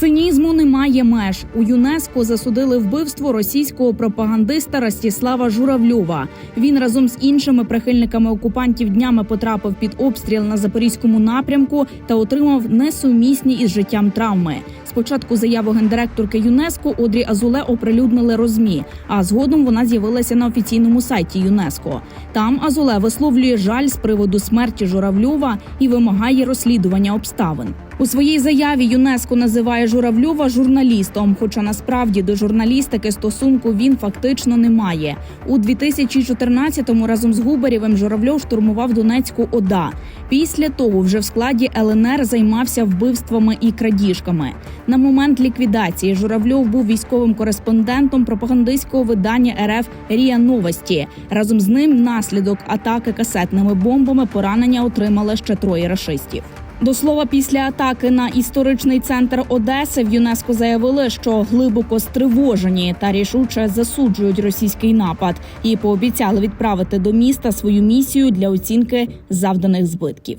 Цинізму немає меж. У ЮНЕСКО засудили вбивство російського пропагандиста Ростіслава Журавльова. Він разом з іншими прихильниками окупантів днями потрапив під обстріл на запорізькому напрямку та отримав несумісні із життям травми. Спочатку заяву гендиректорки ЮНЕСКО Одрі Азуле оприлюднили розмі, а згодом вона з'явилася на офіційному сайті ЮНЕСКО. Там Азуле висловлює жаль з приводу смерті Журавльова і вимагає розслідування обставин. У своїй заяві ЮНЕСКО називає Журавльова журналістом, хоча насправді до журналістики стосунку він фактично не має. У 2014-му разом з Губарєвим Журавльов штурмував Донецьку ОДА. Після того вже в складі ЛНР займався вбивствами і крадіжками. На момент ліквідації журавльов був військовим кореспондентом пропагандистського видання РФ Рія Новості. Разом з ним внаслідок атаки касетними бомбами поранення отримали ще троє рашистів. До слова, після атаки на історичний центр Одеси в ЮНЕСКО заявили, що глибоко стривожені та рішуче засуджують російський напад і пообіцяли відправити до міста свою місію для оцінки завданих збитків.